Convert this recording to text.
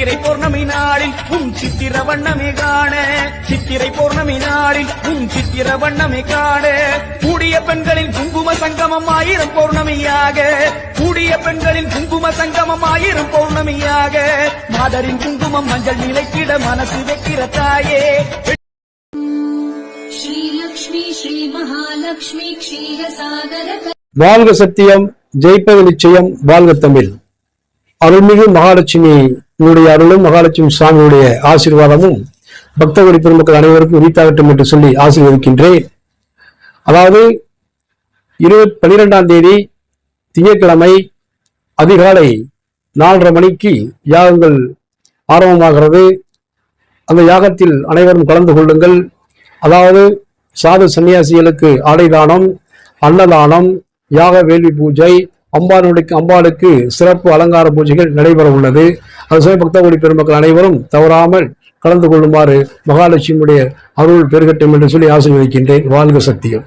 சித்திரை பௌர்ணமி நாளில் உன் சித்திர வண்ணமே காண. சித்திரை பௌர்ணமி நாளில் உன் சித்திர வண்ணமே காண. கூடிய பெண்களின் குங்கும சங்கமம் ஆயிரம் பௌர்ணமியாக. கூடிய பெண்களின் குங்கும சங்கமம் ஆயிரம் பௌர்ணமியாக. மாதரின் குங்குமம் மஞ்சள் நிலைக்கிட மனசு வைக்கிற தாயே. வாழ்க சத்தியம் ஜெயிப்பது நிச்சயம் வாழ்க தமிழ். அருள்மிகு மகாலட்சுமி உங்களுடைய அருளும் மகாலட்சுமி சுவாமியுடைய ஆசீர்வாதமும் பக்தவடி பெருமக்கள் அனைவருக்கும் உரித்தாகட்டும் என்று சொல்லி ஆசீர்வதிக்கின்றேன். அதாவது இருபத்தி பனிரெண்டாம் தேதி திங்கட்கிழமை அதிகாலை நாலரை மணிக்கு யாகங்கள் ஆரம்பமாகிறது. அந்த யாகத்தில் அனைவரும் கலந்து கொள்ளுங்கள். அதாவது சாது சன்னியாசிகளுக்கு ஆடைதானம் அன்னதானம் யாக வேள்வி பூஜை அம்பாளுக்கு அம்பாளுக்கு சிறப்பு அலங்கார பூஜைகள் நடைபெற உள்ளது அது பக்தகோடி பெருமக்கள் அனைவரும் தவறாமல் கலந்து கொள்ளுமாறு மகாலட்சுமியுடைய அருள் பெருகட்டும் என்று சொல்லி ஆசீர்வதிக்கின்றேன். வாழ்க சத்தியம்.